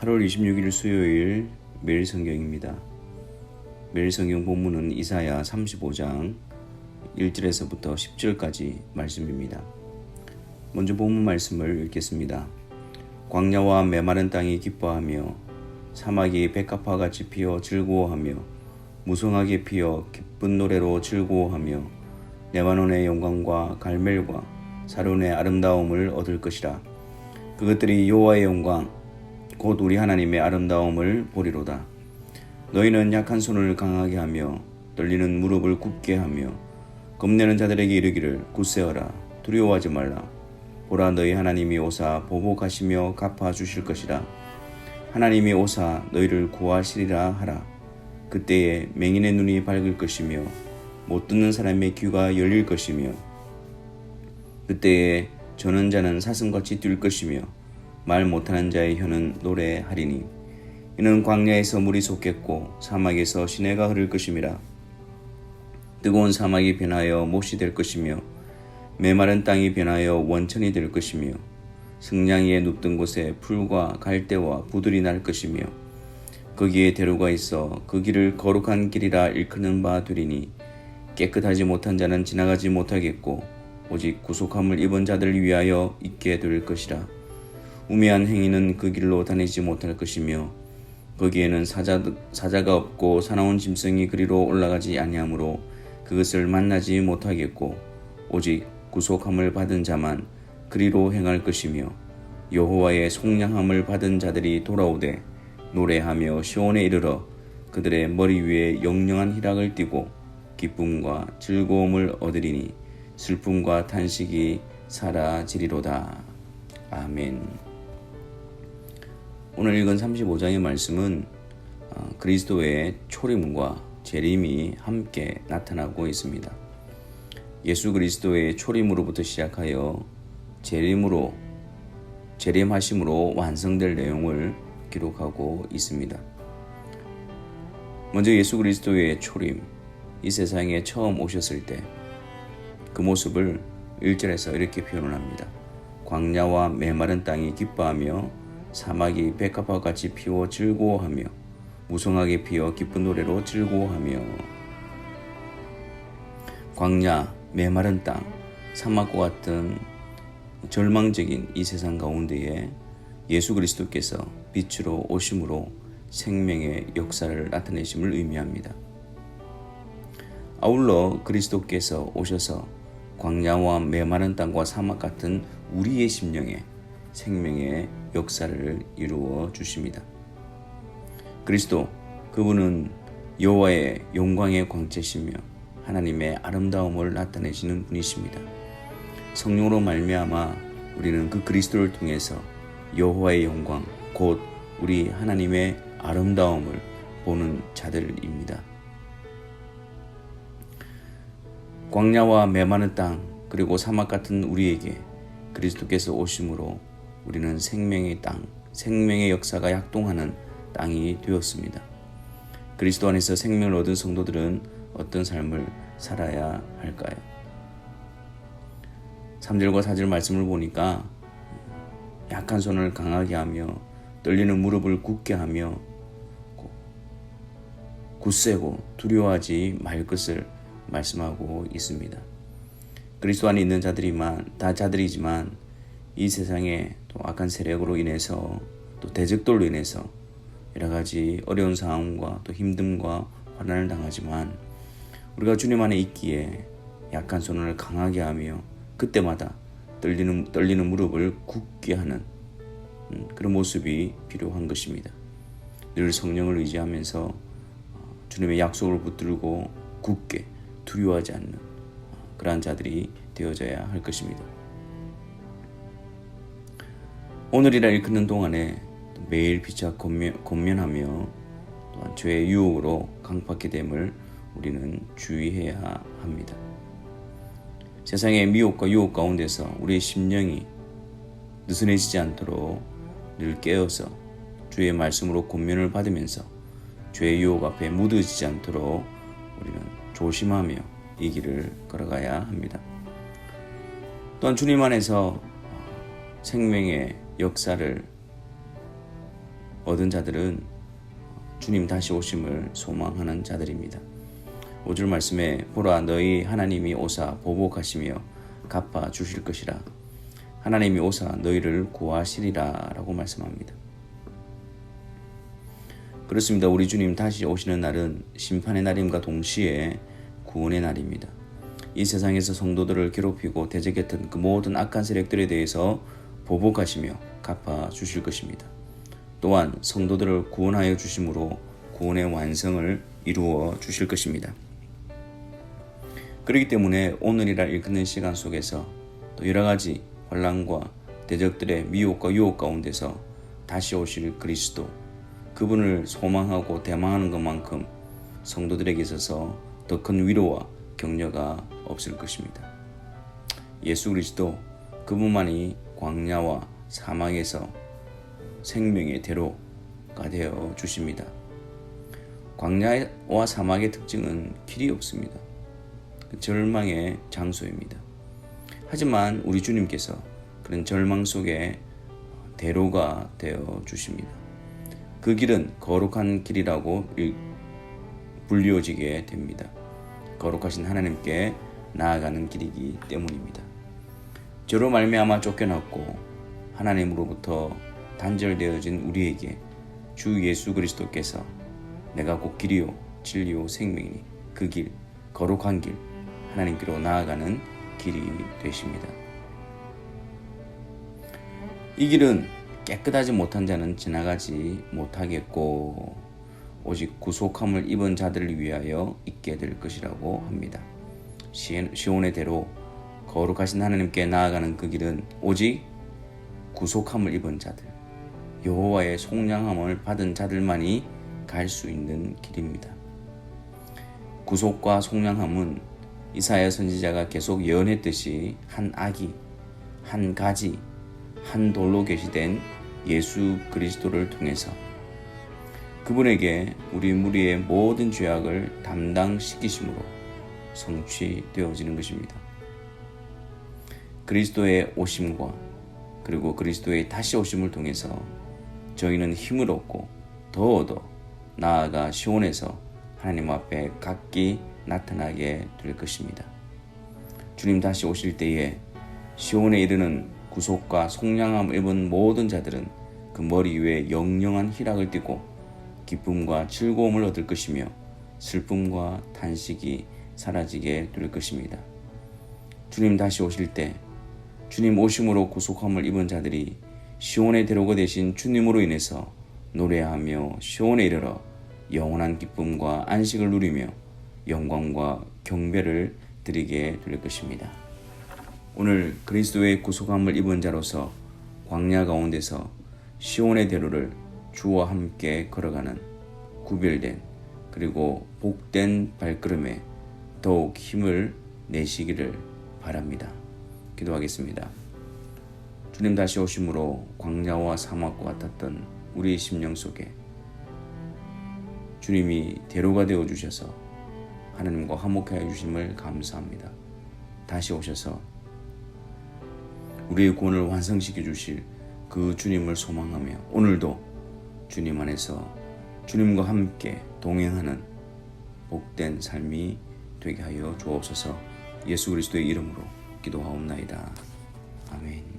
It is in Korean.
8월 26일 수요일 매일 성경입니다. 매일 성경 본문은 이사야 35장 1절에서부터 10절까지 말씀입니다. 먼저 본문 말씀을 읽겠습니다. 광야와 메마른 땅이 기뻐하며 사막이 백합화 같이 피어 즐거워하며 무성하게 피어 기쁜 노래로 즐거워하며 레바논의 영광과 갈멜과 사론의 아름다움을 얻을 것이라 그것들이 여호와의 영광 곧 우리 하나님의 아름다움을 보리로다. 너희는 약한 손을 강하게 하며 떨리는 무릎을 굳게 하며 겁내는 자들에게 이르기를 굳세어라. 두려워하지 말라. 보라 너희 하나님이 오사 보복하시며 갚아 주실 것이라. 하나님이 오사 너희를 구하시리라 하라. 그때에 맹인의 눈이 밝을 것이며 못 듣는 사람의 귀가 열릴 것이며 그때에 저는 자는 사슴같이 뛸 것이며 말 못하는 자의 혀는 노래하리니 이는 광야에서 물이 솟겠고 사막에서 시내가 흐를 것임이라. 뜨거운 사막이 변하여 못이 될 것이며 메마른 땅이 변하여 원천이 될 것이며 승냥이에 눕던 곳에 풀과 갈대와 부들이 날 것이며 거기에 대로가 있어 그 길을 거룩한 길이라 일컫는 바 되리니 깨끗하지 못한 자는 지나가지 못하겠고 오직 구속함을 입은 자들을 위하여 있게 될 것이라 우매한 행위는 그 길로 다니지 못할 것이며 거기에는 사자, 사자가 없고 사나운 짐승이 그리로 올라가지 아니하므로 그것을 만나지 못하겠고 오직 구속함을 받은 자만 그리로 행할 것이며 여호와의 속량함을 받은 자들이 돌아오되 노래하며 시온에 이르러 그들의 머리 위에 영영한 희락을 띠고 기쁨과 즐거움을 얻으리니 슬픔과 탄식이 사라지리로다. 아멘. 오늘 읽은 35장의 말씀은 어, 그리스도의 초림과 재림이 함께 나타나고 있습니다. 예수 그리스도의 초림으로부터 시작하여 재림으로 재림하심으로 완성될 내용을 기록하고 있습니다. 먼저 예수 그리스도의 초림, 이 세상에 처음 오셨을 때 그 모습을 1절에서 이렇게 표현을 합니다. 광야와 메마른 땅이 기뻐하며 사막이 백합화 같이 피워 즐거워하며 무성하게 피어 기쁜 노래로 즐거워하며 광야, 메마른 땅, 사막과 같은 절망적인 이 세상 가운데에 예수 그리스도께서 빛으로 오심으로 생명의 역사를 나타내심을 의미합니다. 아울러 그리스도께서 오셔서 광야와 메마른 땅과 사막 같은 우리의 심령에 생명의 역사를 이루어 주십니다. 그리스도 그분은 여호와의 영광의 광채시며 하나님의 아름다움을 나타내시는 분이십니다. 성령으로 말미암아 우리는 그 그리스도를 통해서 여호와의 영광 곧 우리 하나님의 아름다움을 보는 자들입니다. 광야와 메마른 땅 그리고 사막 같은 우리에게 그리스도께서 오심으로 우리는 생명의 땅, 생명의 역사가 약동하는 땅이 되었습니다. 그리스도 안에서 생명을 얻은 성도들은 어떤 삶을 살아야 할까요? 3절과 4절 말씀을 보니까 약한 손을 강하게 하며 떨리는 무릎을 굳게 하며 굳세고 두려워하지 말 것을 말씀하고 있습니다. 그리스도 안에 있는 자들이만 다 자들이지만 이 세상에 또 악한 세력으로 인해서 또 대적돌로 인해서 여러 가지 어려운 상황과 또 힘듦과 환난을 당하지만 우리가 주님 안에 있기에 약한 손을 강하게 하며 그때마다 떨리는 떨리는 무릎을 굳게 하는 음, 그런 모습이 필요한 것입니다. 늘 성령을 의지하면서 어, 주님의 약속을 붙들고 굳게 두려워하지 않는 어, 그러한 자들이 되어져야 할 것입니다. 오늘이라 일컫는 동안에 매일 피차 권면, 하며 또한 죄의 유혹으로 강팍게 됨을 우리는 주의해야 합니다. 세상의 미혹과 유혹 가운데서 우리의 심령이 느슨해지지 않도록 늘 깨어서 주의 말씀으로 권면을 받으면서 죄의 유혹 앞에 묻어지지 않도록 우리는 조심하며 이 길을 걸어가야 합니다. 또한 주님 안에서 생명의 역사를 얻은 자들은 주님 다시 오심을 소망하는 자들입니다. 5절 말씀에 보라 너희 하나님이 오사 보복하시며 갚아 주실 것이라 하나님이 오사 너희를 구하시리라 라고 말씀합니다. 그렇습니다. 우리 주님 다시 오시는 날은 심판의 날임과 동시에 구원의 날입니다. 이 세상에서 성도들을 괴롭히고 대적했던 그 모든 악한 세력들에 대해서 보복하시며 갚아 주실 것입니다. 또한 성도들을 구원하여 주심으로 구원의 완성을 이루어 주실 것입니다. 그렇기 때문에 오늘이라 읽는 시간 속에서 또 여러 가지 환란과 대적들의 미혹과 유혹 가운데서 다시 오실 그리스도 그분을 소망하고 대망하는 것만큼 성도들에게 있어서 더 큰 위로와 격려가 없을 것입니다. 예수 그리스도 그분만이 광야와 사막에서 생명의 대로가 되어 주십니다. 광야와 사막의 특징은 길이 없습니다. 절망의 장소입니다. 하지만 우리 주님께서 그런 절망 속에 대로가 되어 주십니다. 그 길은 거룩한 길이라고 불리워지게 됩니다. 거룩하신 하나님께 나아가는 길이기 때문입니다. 저로 말미암아 쫓겨났고 하나님으로부터 단절되어진 우리에게 주 예수 그리스도께서 내가 곧 길이요 진리요 생명이니 그 길 거룩한 길 하나님께로 나아가는 길이 되십니다. 이 길은 깨끗하지 못한 자는 지나가지 못하겠고 오직 구속함을 입은 자들을 위하여 있게 될 것이라고 합니다. 시온의 대로 거룩하신 하나님께 나아가는 그 길은 오직 구속함을 입은 자들, 여호와의 속량함을 받은 자들만이 갈 수 있는 길입니다. 구속과 속량함은 이사야 선지자가 계속 예언했듯이 한 아기, 한 가지, 한 돌로 계시된 예수 그리스도를 통해서 그분에게 우리 무리의 모든 죄악을 담당시키심으로 성취되어지는 것입니다. 그리스도의 오심과 그리고 그리스도의 다시 오심을 통해서 저희는 힘을 얻고 더 얻어 나아가 시온에서 하나님 앞에 각기 나타나게 될 것입니다. 주님 다시 오실 때에 시온에 이르는 구속과 속량함 입은 모든 자들은 그 머리 위에 영영한 희락을 띠고 기쁨과 즐거움을 얻을 것이며 슬픔과 탄식이 사라지게 될 것입니다. 주님 다시 오실 때 주님 오심으로 구속함을 입은 자들이 시온의 대로가 되신 주님으로 인해서 노래하며 시온에 이르러 영원한 기쁨과 안식을 누리며 영광과 경배를 드리게 될 것입니다. 오늘 그리스도의 구속함을 입은 자로서 광야 가운데서 시온의 대로를 주와 함께 걸어가는 구별된 그리고 복된 발걸음에 더욱 힘을 내시기를 바랍니다. 기도하겠습니다. 주님 다시 오심으로 광야와 사막과 같았던 우리의 심령 속에 주님이 대로가 되어 주셔서 하나님과 화목하여 주심을 감사합니다. 다시 오셔서 우리의 구원을 완성시켜 주실 그 주님을 소망하며 오늘도 주님 안에서 주님과 함께 동행하는 복된 삶이 되게 하여 주옵소서 예수 그리스도의 이름으로 기도하옵나이다. 아멘.